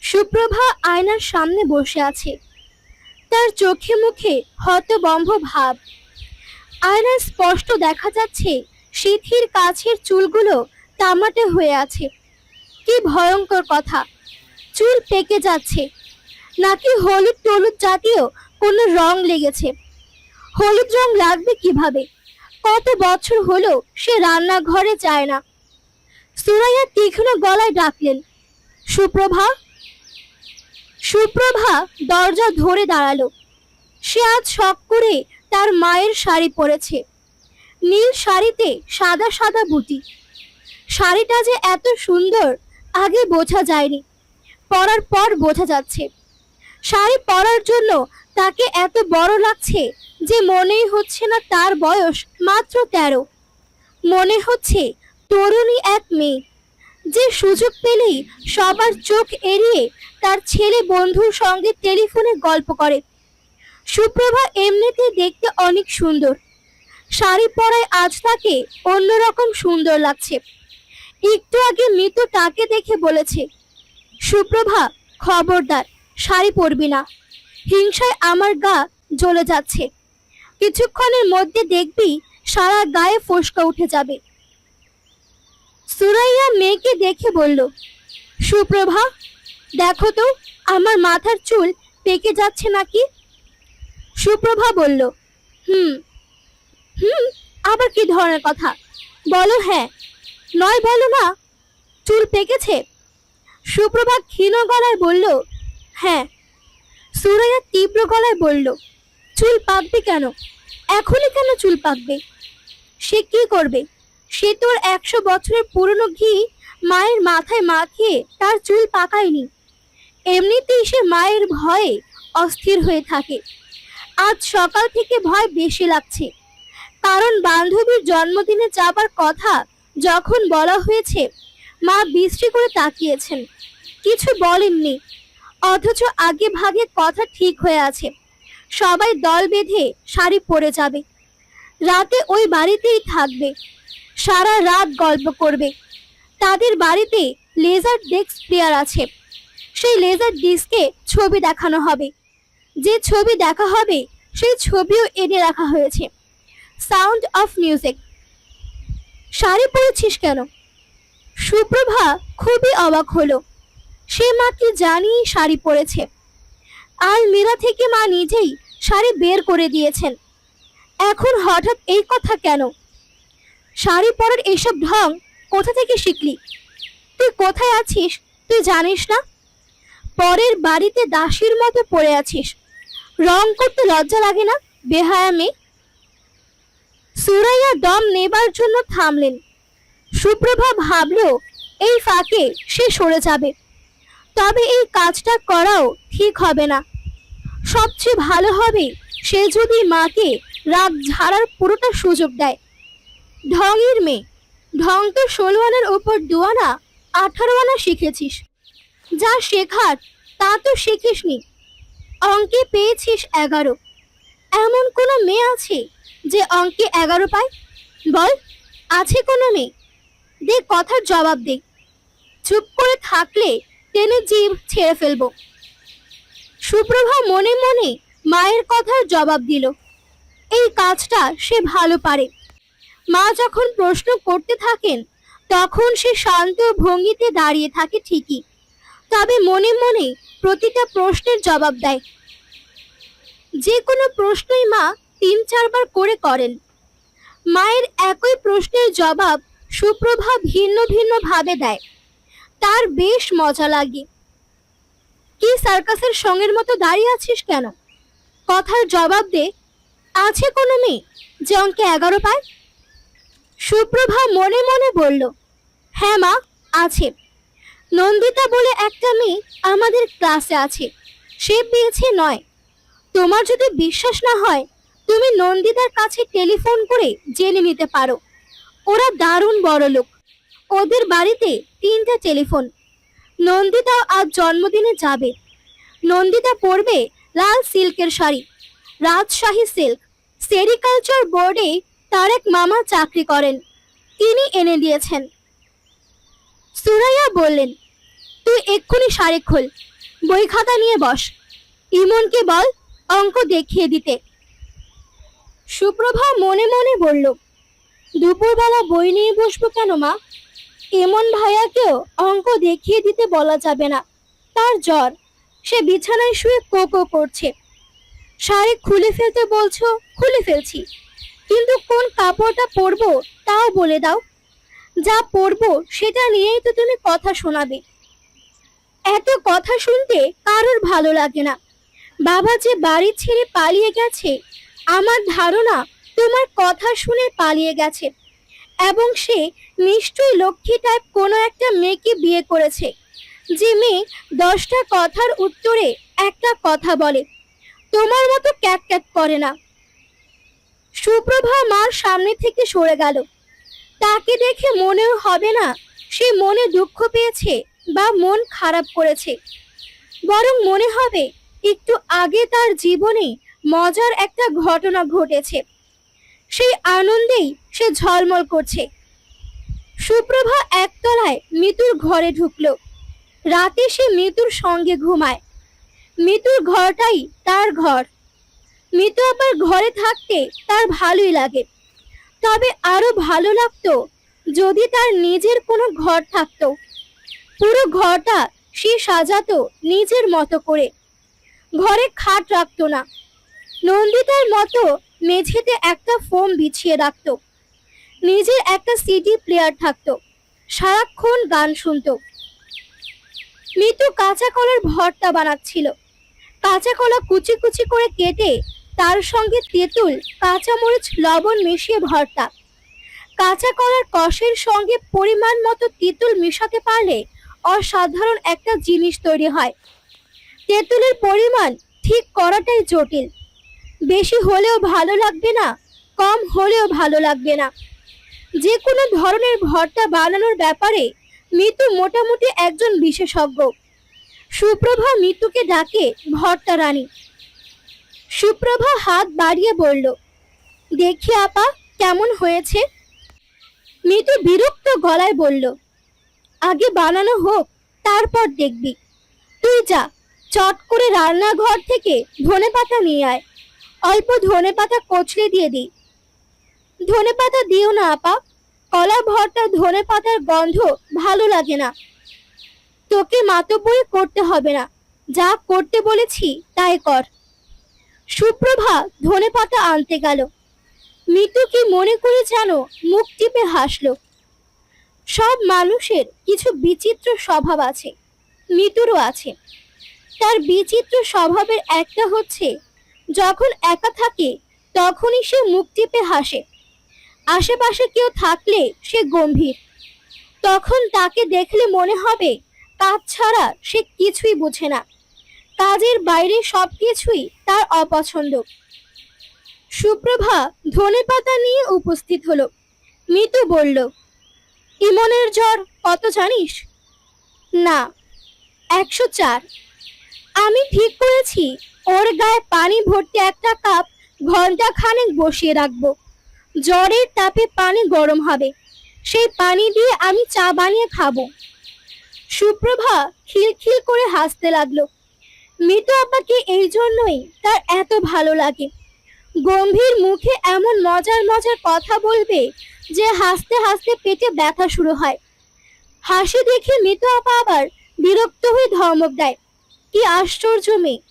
সুপ্রভা আয়নার সামনে বসে আছে। তার চোখে মুখে হতবম্ব ভাব। আয়নায় স্পষ্ট দেখা যাচ্ছে সিথির কাছের চুলগুলো তামাটে হয়ে আছে। কি ভয়ঙ্কর কথা। চুল পেকে যাচ্ছে। নাকি হলুদ টলুদ জাতীয় কোনো রং লেগেছে। হলুদ রং লাগবে কীভাবে? কত বছর হলো সে রান্নাঘরে যায় না। সুরাইয়া তীক্ষ্ণ গলায় ডাকলেন, সুপ্রভা? সুপ্রভা? দরজা ধরে দাঁড়াল। সে আজ শখ করে তার মায়ের শাড়ি পরেছে। নীল শাড়িতে সাদা সাদা বুটি। শাড়িটা যে এত সুন্দর, আগে বোঝা যায়নি। পরার পর বোঝা যাচ্ছে। শাড়ি পরার জন্য তাকে এত বড় লাগছে যে মনেই হচ্ছে না তার বয়স মাত্র তেরো। মনে হচ্ছে তরুণী এক মেয়ে, যে সুযোগ পেলেই সবার চোখ এড়িয়ে তার ছেলে বন্ধুর সঙ্গে টেলিফোনে গল্প করে। সুপ্রভা এমনিতে দেখতে অনেক সুন্দর। শাড়ি পরায় আজ তাকে অন্যরকম সুন্দর লাগছে। একটু আগে মৃত তাকে দেখে বলেছে, সুপ্রভা, খবরদার, শাড়ি পরবি না। হিংসায় আমার গা জ্বলে যাচ্ছে। কিছুক্ষণের মধ্যে দেখবি সারা গায়ে ফোসকা উঠে যাবে। সুরাইয়া মেয়েকে দেখে বলল, সুপ্রভা, দেখো তো, আমার মাথার চুল পেকে যাচ্ছে নাকি? সুপ্রভা বলল, হুম হুম, আবার কি ধরনের কথা? বলো হ্যাঁ। নয় বলো না, চুল পেকেছে? সুপ্রভা ক্ষীণ গলায় বলল হ্যাঁ সুরাইয়া তীব্র গলায় বলল, চুল পাকবে কেন? এখনই কেন চুল পাকবে? সে কি করবে? সে তোর একশো বছরের পুরনো ঘি মায়ের মাথায় মাখিয়ে তার চুল পাকায়নি। এমনিতেই সে মায়ের ভয়ে অস্থির হয়ে থাকে। আজ সকাল থেকে ভয় বেশি লাগছে। কারণ বান্ধবীর জন্মদিনে যাবার কথা যখন বলা হয়েছে, মা বিশ্রী করে তাকিয়েছেন। কিছু বলেননি। অথচ আগে ভাগে কথা ঠিক হয়ে আছে। সবাই দল বেঁধে শাড়ি পরে যাবে। রাতে ওই বাড়িতেই থাকবে। সারা রাত গল্প করবে। তাদের বাড়িতে লেজার ডেস্ক প্লেয়ার আছে। সেই লেজার ডিস্কে ছবি দেখানো হবে। যে ছবি দেখা হবে, সেই ছবিও এনে রাখা হয়েছে। Sound of music. শাড়ি পরেছিস কেন? সুপ্রভা খুবই অবাক হলো। সে মা কি জানি শাড়ি পরেছে। আলমিরা থেকে মা নিজেই শাড়ি বের করে দিয়েছেন। এখন হঠাৎ এই কথা কেন? শাড়ি পরার এইসব ঢং কোথা থেকে শিখলি? তুই কোথায় আছিস, তুই জানিস না? পরের বাড়িতে দাসীর মতো পড়ে আছিস। রং করতে লজ্জা লাগে না, বেহায়া মেয়ে? সুরাইয়া দম নেবার জন্য থামলেন। সুপ্রভা ভাবল এই ফাঁকে সে সরে যাবে। তবে এই কাজটা করাও ঠিক হবে না। সবচেয়ে ভালো হবে সে যদি মাকে রাগ ঝাড়ার পুরোটা সুযোগ দেয়। ঢঙের মেয়ে, ঢং তো ষোলো আনার ওপর দুয়ানা আঠারো আনা শিখেছিস। যা শেখার তা তো শিখিসনি। অঙ্কে পেয়েছিস এগারো। এমন কোনো মেয়ে আছে যে অঙ্কে এগারো পায়? বল, আছে কোনো মেয়ে? দে কথার জবাব দে। চুপ করে থাকলে টেনে জিভ ছেড়ে ফেলব। সুপ্রভা মনে মনে মায়ের কথার জবাব দিল। এই কাজটা সে ভালো পারে। মা যখন প্রশ্ন করতে থাকেন, তখন সে শান্ত ভঙ্গিতে দাঁড়িয়ে থাকে ঠিকই। তবে মনে মনে প্রতিটা প্রশ্নের জবাব দেয়। যে কোনো প্রশ্নই মা তিন চারবার করে করেন। মায়ের একই প্রশ্নের জবাব সুপ্রভা ভিন্ন ভিন্ন ভাবে দেয়। তার বেশ মজা লাগে। কি সার্কাসের সঙ্গের মতো দাঁড়িয়ে আছিস কেন? কথার জবাব দে। আছে কোনো মেয়ে যে অঙ্কে এগারো পায়? সুপ্রভা মনে মনে বলল হ্যাঁ মা, আছে। নন্দিতা বলে একটা মেয়ে আমাদের ক্লাসে আছে। সে পেয়েছে নয়। তোমার যদি বিশ্বাস না হয়, তুমি নন্দিতার কাছে টেলিফোন করে জেনে নিতে পারো। ওরা দারুণ বড় লোক ওদের বাড়িতে তিনটা টেলিফোন। নন্দিতা আজ জন্মদিনে যাবে। নন্দিতা পরবে লাল সিল্কের শাড়ি, রাজশাহী সিল্ক। সেরিকালচার বোর্ডে তার এক মামা চাকরি করেন। তিনি এনে দিয়েছেন। সুরাইয়া বললেন, তুই এক্ষুনি শাড়ি খোল, বই খাতা নিয়ে বস। ইমনকে বল অঙ্ক দেখিয়ে দিতে। সুপ্রভা মনে মনে বলল, দুপুরবেলা বই নিয়ে বসবো কেন মা? এমন ভাইয়াকেও অঙ্ক দেখিয়ে দিতে বলা যাবে না। তার জ্বর, সে বিছানায় শুয়ে কোকো করছে। শাড়ি খুলে ফেলতে বলছো, খুলে ফেলছি। কিন্তু কোন কাপড়টা পরবো তাও বলে দাও। যা পরবো সেটা নিয়েই তো তুমি কথা শোনাবে। এত কথা শুনতে কারোর ভালো লাগে না। বাবা যে বাড়ি ছেড়ে পালিয়ে গেছে, আমার ধারণা তোমার কথা শুনে পালিয়ে গেছে। এবং সে নিশ্চয়ই লক্ষ্মী টাইপ কোনো একটা মেয়েকে বিয়ে করেছে। যে মেয়ে দশটা কথার উত্তরে একটা কথা বলে, তোমার মতো ক্যাক ক্যাক করে না। সুপ্রভা মার সামনে থেকে সরে গেল। তাকে দেখে মনেও হবে না সে মনে দুঃখ পেয়েছে বা মন খারাপ করেছে। বরং মনে হবে একটু আগে তার জীবনে মজার একটা ঘটনা ঘটেছে। সেই আনন্দেই সে ঝলমল করছে। সুপ্রভা একতলায় মিতুর ঘরে ঢুকলো। রাতে সে মিতুর সঙ্গে ঘুমায়। মিতুর ঘরটাই তার ঘর। মিতু আবার ঘরে থাকতে তার ভালোই লাগে। তবে আরও ভালো লাগতো যদি তার নিজের কোনো ঘর থাকতো। পুরো ঘরটা সে সাজাতো নিজের মতো করে। ঘরে খাট রাখতো না। নন্দিতার মতো মেঝেতে একটা ফোম বিছিয়ে রাখতো। নিজের একটা সিডি প্লেয়ার থাকতো। সারাক্ষণ গান শুনতো। মিতু কাঁচা কলার ভর্তা বানাচ্ছিল। কাঁচা কলা কুচি কুচি করে কেটে তার সঙ্গে তেঁতুল, কাঁচামরিচ, লবণ মিশিয়ে ভর্তা। কাঁচা কলার কষের সঙ্গে পরিমাণ মতো তেঁতুল মেশাতে পারলে অসাধারণ একটা জিনিস তৈরি হয়। তেঁতুলের পরিমাণ ঠিক করাটাই জটিল। বেশি হলেও ভালো লাগবে না, কম হলেও ভালো লাগবে না। যে কোনো ধরনের ভর্তা বানানোর ব্যাপারে মিতু মোটামুটি একজন বিশেষজ্ঞ। সুপ্রভা মিতুকে ডাকে, ভর্তা রানী। সুপ্রভা হাত বাড়িয়ে বলল, দেখি আপা, কেমন হয়েছে? মিতু বিরক্ত গলায় বলল, আগে বানানো হোক, তারপর দেখবি। তুই যা, চট করে রান্নাঘর থেকে ধনে পাতা নিয়ে আয়। অল্প ধনে পাতা কচলে দিয়ে দিই। ধনে পাতা দিও না, আপা। কলা ভর্তা ধনে পাতার গন্ধ ভালো লাগে না। তোকে মাতব্বরি করতে হবে না। যা করতে বলেছি, তাই কর। সুপ্রভা ধনে পাতা আনতে গেল। মিতু কি মনে করে যেন মুখ টিপে হাসল। সব মানুষের কিছু বিচিত্র স্বভাব আছে। মিতুরও আছে। তার বিচিত্র স্বভাবের একটা হচ্ছে যখন একা থাকে, তখনই সে মুখ টিপে হাসে। আশেপাশে কেউ থাকলে সে গম্ভীর। তখন তাকে দেখলে মনে হবে, কাজ ছাড়া সে কিছুই বোঝে না। কাজের বাইরে সব কিছুই তার অপছন্দ। সুপ্রভা ধনে পাতা নিয়ে উপস্থিত হলো। মিতু বলল, ইমনের জ্বর কত জানিস? না, একশো চার। আমি ঠিক করেছি ওর গায়ে পানি ভর্তি একটা কাপ ঘণ্টা খানেক বসিয়ে রাখব। জ্বরের তাপে পানি গরম হবে। সেই পানি দিয়ে আমি চা বানিয়ে খাব। সুপ্রভা খিলখিল করে হাসতে লাগল। মৃত আপাকে এই জন্যই তার এত ভালো লাগে। গম্ভীর মুখে এমন মজার মজার কথা বলবে যে হাসতে হাসতে পেটে ব্যথা শুরু হয়। হাসি দেখে মৃত আপা আবার বিরক্ত হয়ে ধমক দেয়। কি আশ্চর্য মেয়ে।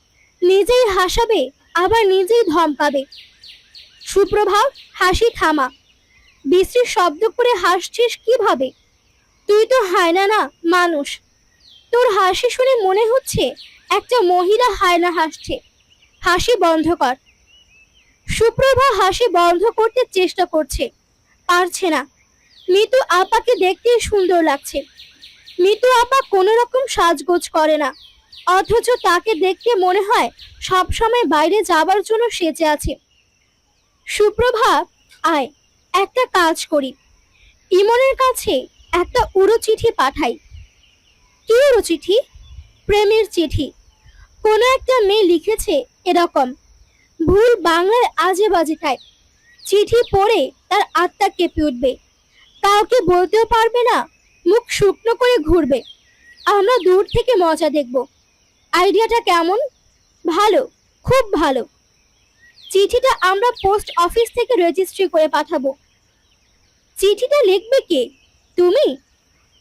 নিজেই হাসাবে, আবার নিজেই ধমকাবে সুপ্রভাত, হাসি থামা। বিশ্রী শব্দ করে হাসছিস কীভাবে? তুই তো হায়না না মানুষ। তোর হাসি শুনে মনে হচ্ছে একটা মহিলা হায়না হাসছে। হাসি বন্ধ কর। সুপ্রভা হাসি বন্ধ করতে চেষ্টা করছে। পারছে না। মিতু আপাকে দেখতেই সুন্দর লাগছে। মিতু আপা কোনো রকম সাজগোজ করে না। অথচ তাকে দেখতে মনে হয় সব সময় বাইরে যাবার জন্য সেজে আছে। সুপ্রভা, আয়, একটা কাজ করি। ইমনের কাছে একটা উড়ো চিঠি পাঠাই। কি উড়ো চিঠি প্রেমের চিঠি। কোনো একটা মেয়ে লিখেছে এরকম, ভুল বাংলায় আজে বাজে টাইপ চিঠি পড়ে তার আত্মা কেঁপে উঠবে। কাউকে বলতেও পারবে না, মুখ শুকনো করে ঘুরবে। আমরা দূর থেকে মজা দেখব। আইডিয়াটা কেমন? ভালো, খুব ভালো। চিঠিটা আমরা পোস্ট অফিস থেকে রেজিস্ট্রি করে পাঠাবো। চিঠিটা লিখবে কে? তুমি?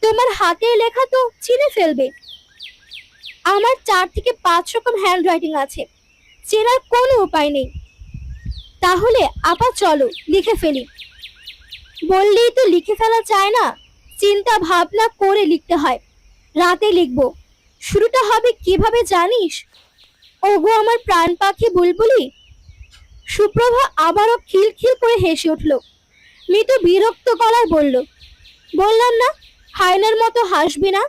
তোমার হাতের লেখা তো চিনে ফেলবে। আমার চার থেকে পাঁচ রকম হ্যান্ড রাইটিং আছে। চেনার কোনো উপায় নেই। তাহলে আপা চলো, লিখে ফেলি। বললেই তো লিখে ফেলা চায় না। চিন্তা ভাবনা করে লিখতে হয়। রাতে লিখব। শুরুটা হবে কীভাবে জানিস? ওগো আমার প্রাণ পাখি বুলবুলি। সুপ্রভা আবারও খিলখিল করে হেসে উঠল। মিতু বিরক্ত গলায় বলল, বললাম না, হায়নার মতো হাসবি না।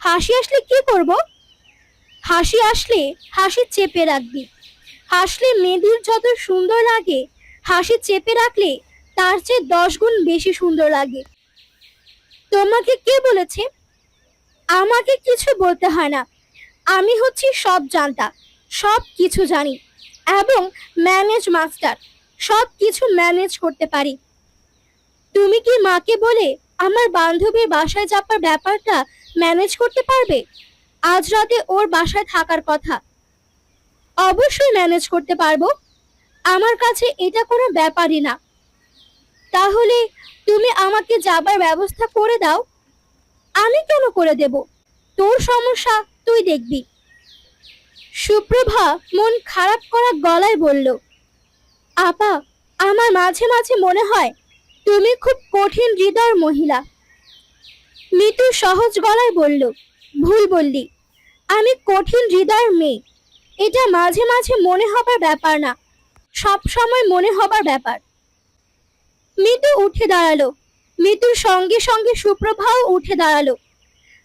হাসি আসলে কি করব? হাসি আসলে হাসি চেপে রাখবি। হাসলে মেয়েদের যত সুন্দর লাগে, হাসি চেপে রাখলে তার চেয়ে দশ গুণ বেশি সুন্দর লাগে। তোমাকে কে বলেছে? আমাকে কিছু বলতে হয় না। আমি হচ্ছি সব জানতা, সব কিছু জানি এবং ম্যানেজ মাস্টার সব কিছু ম্যানেজ করতে পারি। তুমি কি মাকে বলে আমার বান্ধবীর বাসায় যাবার ব্যাপারটা ম্যানেজ করতে পারবে? আজ রাতে ওর বাসায় থাকার কথা। অবশ্যই ম্যানেজ করতে পারব। আমার কাছে এটা কোনো ব্যাপারই না। তাহলে তুমি আমাকে যাবার ব্যবস্থা করে দাও। আমি কেন করে দেব? তোর সমস্যা তুই দেখবি। সুপ্রভা মন খারাপ করা গলায় বলল, আপা, আমার মাঝে মাঝে মনে হয় তুমি খুব কঠিন হৃদয়ের মহিলা। মিতু সহজ গলায় বলল, ভুল বললি। আমি কঠিন হৃদয়ের মেয়ে। এটা মাঝে মাঝে মনে হবার ব্যাপার না। সব সময় মনে হবার ব্যাপার। মিতু উঠে দাঁড়াল। মিতুর সঙ্গে সঙ্গে সুপ্রভাও উঠে দাঁড়াল।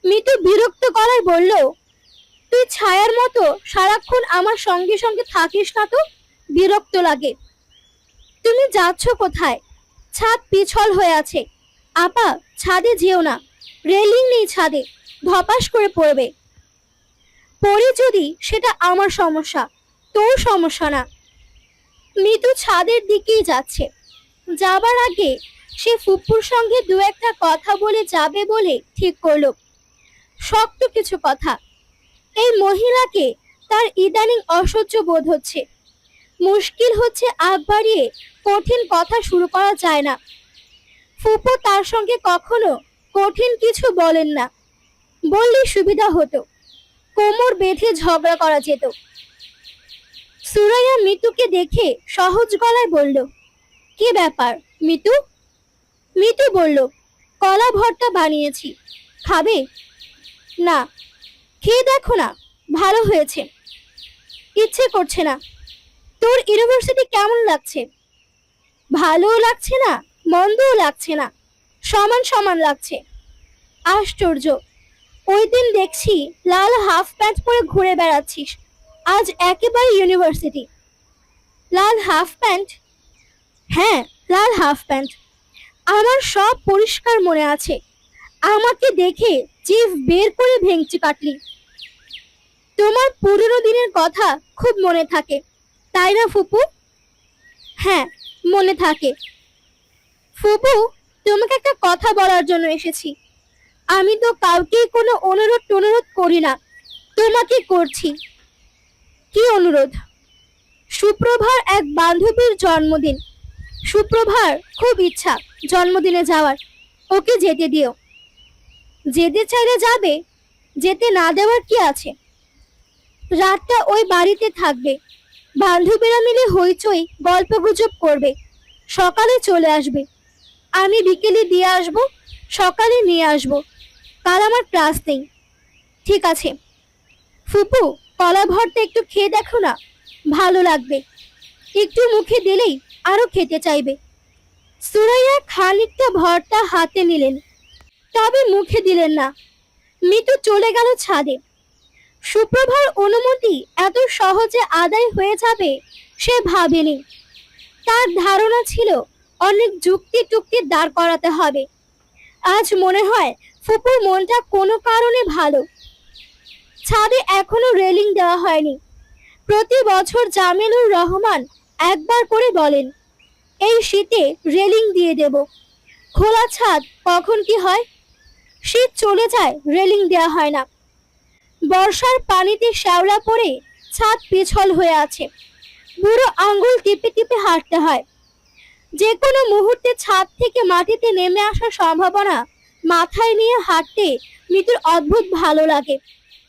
মিতু বিরক্ত গলায় বলল, তুই ছায়ার মতো সারাক্ষণ আমার সঙ্গে সঙ্গে থাকিস না তো? বিরক্ত লাগে। তুমি যাচ্ছ কোথায়? ছাদ পিছল হয়ে আছে। আপা, ছাদে যেও না। রেলিং নেই ছাদে। ধপাস করে পড়বে। পড়ে যদি সেটা আমার সমস্যা, তোর সমস্যা না। মিতু ছাদের দিকেই যাচ্ছে। যাবার আগে সে ফুপুর সঙ্গে দু একটা কথা বলে যাবে বলে ঠিক করল। শক্ত কিছু কথা। এই মহিলাকে তার ইদানিং অসহ্য বোধ হচ্ছে। মুশকিল হচ্ছে আগ বাড়িয়ে কঠিন কথা শুরু করা যায় না। ফুপু তার সঙ্গে কখনো কঠিন কিছু বলেন না। বললে সুবিধা হতো। কোমর বেঁধে ঝগড়া করা যেত। সুরাইয়া মিতুকে দেখে সহজ গলায় বলল, কি ব্যাপার মিতু? মিতু বলল, কলা ভর্তা বানিয়েছি। খাবে? না। খেয়ে দেখো না, ভালো হয়েছে। ইচ্ছে করছে না। তোর ইউনিভার্সিটি কেমন লাগছে? ভালোও লাগছে না, মন্দও লাগছে না। সমান সমান লাগছে। আশ্চর্য। ওই দিন দেখছি লাল হাফ প্যান্ট পরে ঘুরে বেড়াচ্ছিস। আজ একেবারে ইউনিভার্সিটি। লাল হাফ প্যান্ট? হ্যাঁ লাল হাফ প্যান্ট। আমার সব পরিষ্কার মনে আছে। আমাকে দেখে জিভ বের করে ভেঙচি কাটলি। তোমার পুরনো দিনের কথা খুব মনে থাকে, তাই না ফুপু? হ্যাঁ মনে থাকে। ফুপু, তোমাকে একটা কথা বলার জন্য এসেছি। আমি তো কাউকেই কোনো অনুরোধ টনুরোধ করি না, তোমাকে করছি। কি অনুরোধ? সুপ্রভার এক বান্ধবীর জন্মদিন। সুপ্রভার, খুব ইচ্ছা, জন্মদিনে যাওয়ার। ওকে যেতে দিও। যেতে চাইলে যাবে, যেতে না দেওয়ার কি আছে? রাতটা ওই বাড়িতে থাকবে। বান্ধবীরা মিলে হইচই গল্প গুজব করবে। সকালে চলে আসবে। আমি বিকেলে দিয়ে আসব, সকালে নিয়ে আসব। কাল আমার ক্লাস নেই। ঠিক আছে। ফুপু, কলা ভর্তা একটু খেয়ে দেখো না। ভালো লাগবে। একটু মুখে দিলেই আরও খেতে চাইবে। সুরাইয়া খানিকটা ভরটা হাতে নিলেন। তবে মুখে দিলেন না। মিতু চলে গেল ছাদে। সুপ্রভার অনুমতি এত সহজে আদায় হয়ে যাবে সে ভাবেনি। তার ধারণা ছিল, অনেক যুক্তি টুক্তি দাঁড় করাতে হবে। আজ মনে হয় ফুপুর মনটা কোনো কারণে ভালো। ছাদে এখনও রেলিং দেওয়া হয়নি। প্রতি বছর জামিলুর রহমান একবার করে বলেন এই শীতে রেলিং দিয়ে দেব। খোলা ছাদ কখন কি হয়? শীত চলে যায়, রেলিং দেওয়া হয় না। বর্ষার পানিতে শ্যাওলা পড়ে ছাদ পিছল হয়ে আছে। বুড়ো আঙ্গুল টিপে টিপে হাঁটতে হয়। যে কোনো মুহূর্তে ছাদ থেকে মাটিতে নেমে আসার সম্ভাবনা মাথায় নিয়ে হাঁটতে মৃত্যুর অদ্ভুত ভালো লাগে।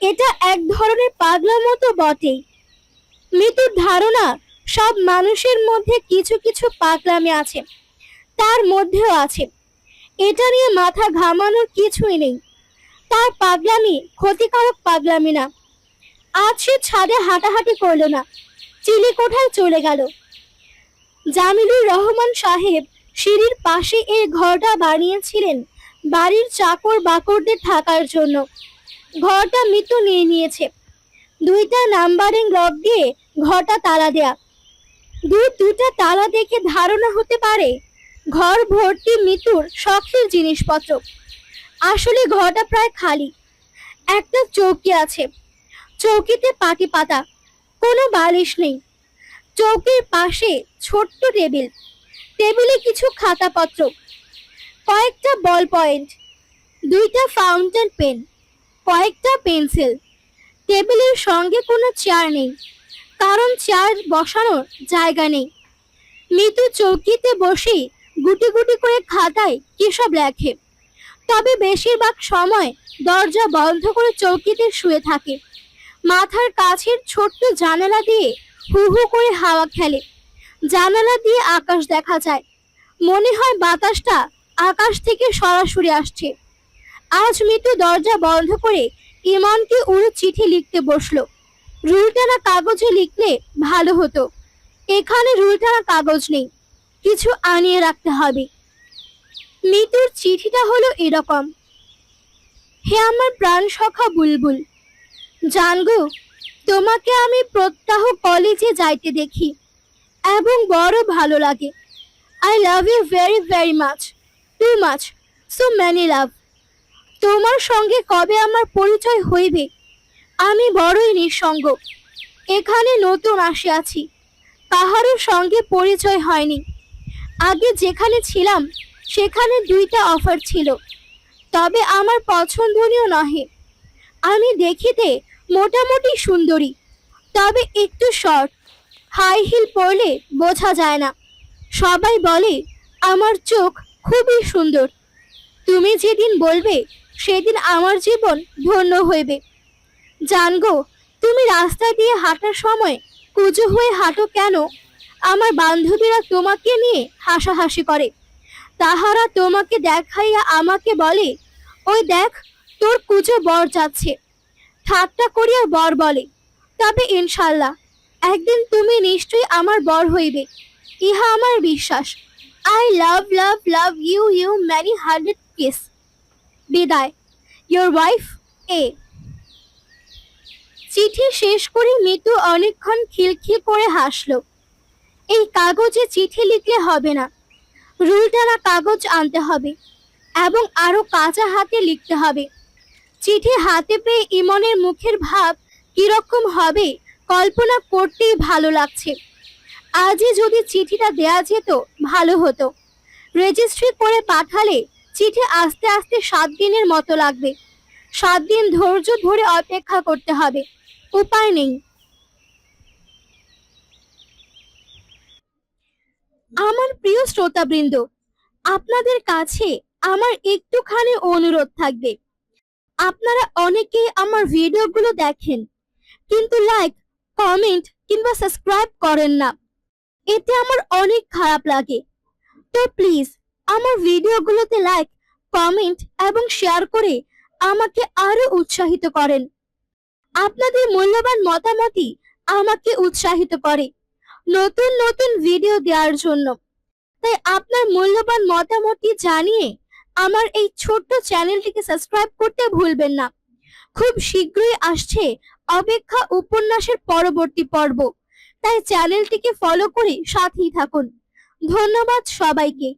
এটা এক ধরনের পাগলা মতো বটেই। মৃত্যুর ধারণা সব মানুষের মধ্যে কিছু কিছু পাগলামি আছে, তার মধ্যেও আছে। এটা নিয়ে মাথা ঘামানোর কিছুই নেই। তার পাগলামি ক্ষতিকারক পাগলামি না। আজ সে ছাদে হাঁটাহাঁটি করল না, চিলি কোঠায় চলে গেল। জামিলুর রহমান সাহেব সিঁড়ির পাশে এই ঘরটা বানিয়েছিলেন বাড়ির চাকর বাকরদের থাকার জন্য। ঘরটা মৃত্যু নিয়ে নিয়েছে। দুইটা নাম্বারিং লক দিয়ে ঘরটা তালা দেয়া। দুই দুটা তালা দেখে ধারণা হতে পারে ঘর ভর্তি মৃত্যুর শখের জিনিসপত্র। আসলে ঘরটা প্রায় খালি। একটা চৌকি আছে। চৌকিতে পাটি পাতা, কোনো বালিশ নেই। চৌকির পাশে ছোট্ট টেবিল। টেবিলে কিছু খাতাপত্র। কয়েকটা বল পয়েন্ট, দুইটা ফাউন্টেন পেন, কয়েকটা পেন্সিল। টেবিলের সঙ্গে কোনো চেয়ার নেই। কারণ চেয়ার বসানোর জায়গা নেই। মৃদু চৌকিতে বসে গুটি গুটি করে খাতায় কিসব লেখে। তবে বেশিরভাগ সময় দরজা বন্ধ করে চৌকিতে শুয়ে থাকে। মাথার কাছের ছোট্ট জানালা দিয়ে হু হু করে হাওয়া খেলে। জানালা দিয়ে আকাশ দেখা যায়। মনে হয় বাতাসটা আকাশ থেকে সরাসরি আসছে। আজ মৃত্যু দরজা বন্ধ করে ইমনকে উড়ো চিঠি লিখতে বসল। রুলটানা কাগজে লিখলে ভালো হতো। এখানে রুলটানা কাগজ নেই, কিছু আনিয়ে রাখতে হবে। মৃত্যুর চিঠিটা হলো এরকম। হে আমার প্রাণ সখা বুলবুল, জানগো, তোমাকে আমি প্রত্যাহ কলেজে যাইতে দেখি, এবং বড় ভালো লাগে। I love you very very much too much so many love তোমার সঙ্গে কবে আমার পরিচয় হইবে? আমি বড়ই নিঃসঙ্গ। এখানে নতুন আসিয়াছি। কাহারও সঙ্গে পরিচয় হয়নি। আগে যেখানে ছিলাম, সেখানে দুইটা অফার ছিল। তবে আমার পছন্দনীয় নহে। আমি দেখিতে মোটামুটি সুন্দরী, তবে একটু শর্ট। হাই হিল পরলে বোঝা যায় না। সবাই বলে, আমার চোখ খুবই সুন্দর। তুমি যেদিন বলবে, সেদিন আমার জীবন ধন্য হইবে। জানগো তুমি রাস্তা দিয়ে হাঁটার সময় কুজো হয়ে হাঁটো কেন? আমার বান্ধবীরা তোমাকে নিয়ে হাসাহাসি করে। তাহারা তোমাকে দেখাইয়া আমাকে বলে, ওই দেখ, তোর কুজো বর যাচ্ছে। ঠাট্টা করিয়া বর বলে, তবে ইনশাল্লাহ, একদিন তুমি নিশ্চয়ই আমার বর হইবে। ইহা আমার বিশ্বাস। I love love love you you many hundred kiss বিদায়। ইয়োর ওয়াইফ এ চিঠি শেষ করে মিতু অনেকক্ষণ খিলখিল করে হাসলো। এই কাগজে চিঠি লিখলে হবে না। রুল রুলটানা কাগজ আনতে হবে এবং আরও কাঁচা হাতে লিখতে হবে। চিঠি হাতে পেয়ে ইমনের মুখের ভাব কীরকম হবে কল্পনা করতেই ভালো লাগছে। আজই যদি চিঠিটা দেয়া যেত, ভালো হতো। রেজিস্ট্রি করে পাঠালে চিঠি আস্তে আস্তে সাত দিনের মতো লাগবে। সাত দিন ধৈর্য ধরে অপেক্ষা করতে হবে। উপায় নেই। আমার প্রিয় শ্রোতাবৃন্দ, আপনাদের কাছে আমার একটুখানি অনুরোধ থাকবে। আপনারা অনেকেই আমার ভিডিওগুলো দেখেন, কিন্তু লাইক কমেন্ট কিংবা সাবস্ক্রাইব করেন না। এতে আমার অনেক খারাপ লাগে। তো প্লিজ আমার ভিডিওগুলোতে লাইক কমেন্ট এবং শেয়ার করে আমাকে আরও উৎসাহিত করেন। আপনাদের মূল্যবান মতামতই আমাকে উৎসাহিত করে নতুন নতুন ভিডিও দেওয়ার জন্য। তাই আপনার মূল্যবান মতামতটি জানিয়ে আমার এই ছোট্ট চ্যানেলটিকে সাবস্ক্রাইব করতে ভুলবেন না। খুব শীঘ্রই আসছে অপেক্ষা উপন্যাসের পরবর্তী পর্ব। তাই চ্যানেলটিকে ফলো করে সাথেই থাকুন। ধন্যবাদ সবাইকে।